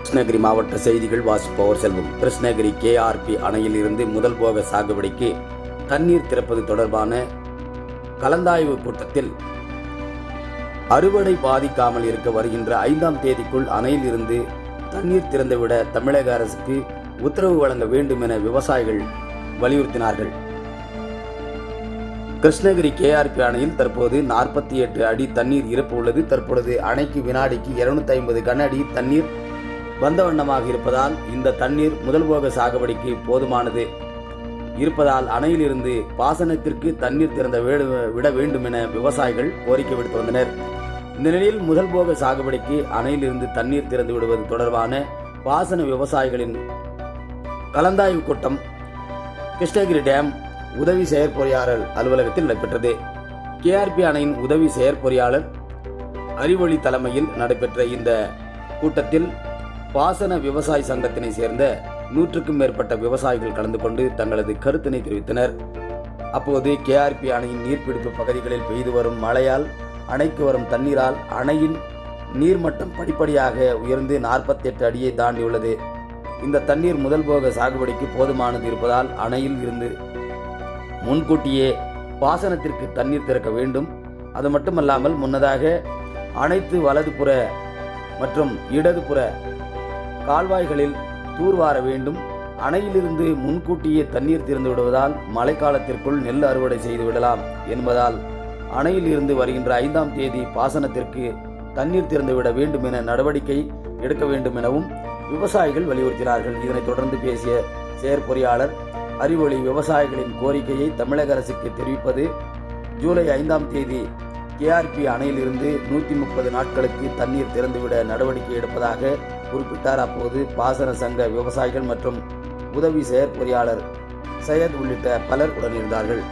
கிருஷ்ணகிரி மாவட்ட செய்திகள் வாசிப்பவர் செல்வம். கிருஷ்ணகிரி கேஆர்பி அணையில் இருந்து முதல் போக சாகுபடிக்கு தண்ணீர் திறப்பது தொடர்பான கலந்தாய்வு கூட்டத்தில் அறுவடை பாதிக்காமல் இருக்க வருகின்ற ஐந்தாம் தேதிக்குள் அணையில் இருந்து தண்ணீர் திறந்துவிட தமிழக அரசுக்கு உத்தரவு வழங்க வேண்டும் என விவசாயிகள் வலியுறுத்தினார்கள். கிருஷ்ணகிரி கேஆர்பி அணையில் தற்போது நாற்பத்தி எட்டு அடி தண்ணீர் இருப்பு உள்ளது. தற்பொழுது அணைக்கு வினாடிக்கு இருநூத்தி ஐம்பது கன அடி தண்ணீர் வந்த வண்ணமாக இருப்பதால் இந்த தண்ணீர் முதல் போக சாகுபடிக்கு போதுமானது. இருப்பதால் அணையிலிருந்து பாசனத்திற்கு தண்ணீர் திறந்த விட வேண்டும் என விவசாயிகள் கோரிக்கை விடுத்து வந்தனர். இந்த நிலையில் முதல் போக சாகுபடிக்கு அணையிலிருந்து தண்ணீர் திறந்து விடுவது தொடர்பான பாசன விவசாயிகளின் கலந்தாய்வு கூட்டம் கிருஷ்ணகிரி டேம் உதவி செயற்பொறியாளர் அலுவலகத்தில் நடைபெற்றது. கேஆர்பி அணையின் உதவி செயற்பொறியாளர் அறிவொளி தலைமையில் நடைபெற்ற இந்த கூட்டத்தில் பாசன விவசாய சங்கத்தினை சேர்ந்த நூற்றுக்கும் மேற்பட்ட விவசாயிகள் கலந்து கொண்டு தங்களது கருத்தினை தெரிவித்தனர். அப்போது கேஆர்பி அணையின் நீர்பிடிப்பு பகுதிகளில் பெய்து வரும் மழையால் அணைக்கு வரும் தண்ணீரால் அணையின் நீர்மட்டம் படிப்படியாக உயர்ந்து 48 அடியை தாண்டியுள்ளது. இந்த தண்ணீர் முதல் போக சாகுபடிக்கு போதுமானது இருப்பதால் அணையில் இருந்து முன்கூட்டியே பாசனத்திற்கு தண்ணீர் திறக்க வேண்டும். அது மட்டுமல்லாமல் முன்னதாக அனைத்து வலதுபுற மற்றும் இடதுபுற கால்வாய்களில் தூர்வார வேண்டும். அணையிலிருந்து முன்கூட்டியே தண்ணீர் திறந்து விடுவதால் மழைக்காலத்திற்குள் நெல் அறுவடை செய்து விடலாம் என்பதால் அணையிலிருந்து வருகின்ற ஐந்தாம் தேதி பாசனத்திற்கு தண்ணீர் திறந்து விட வேண்டும் என நடவடிக்கை எடுக்க வேண்டும் எனவும் விவசாயிகள் வலியுறுத்தினார்கள். இதனைத் தொடர்ந்து பேசிய செயற்பொறியாளர் அறிவொளி விவசாயிகளின் கோரிக்கையை தமிழக அரசுக்கு தெரிவிப்பது ஜூலை ஐந்தாம் தேதி கேஆர்பி அணையிலிருந்து நூற்றி முப்பது நாட்களுக்கு தண்ணீர் திறந்துவிட நடவடிக்கை எடுப்பதாக குறிப்பிட்டார். அப்போது பாசன சங்க விவசாயிகள் மற்றும் உதவி செயற்பொறியாளர் சையத் உள்ளிட்ட பலர் உடனிருந்தார்கள்.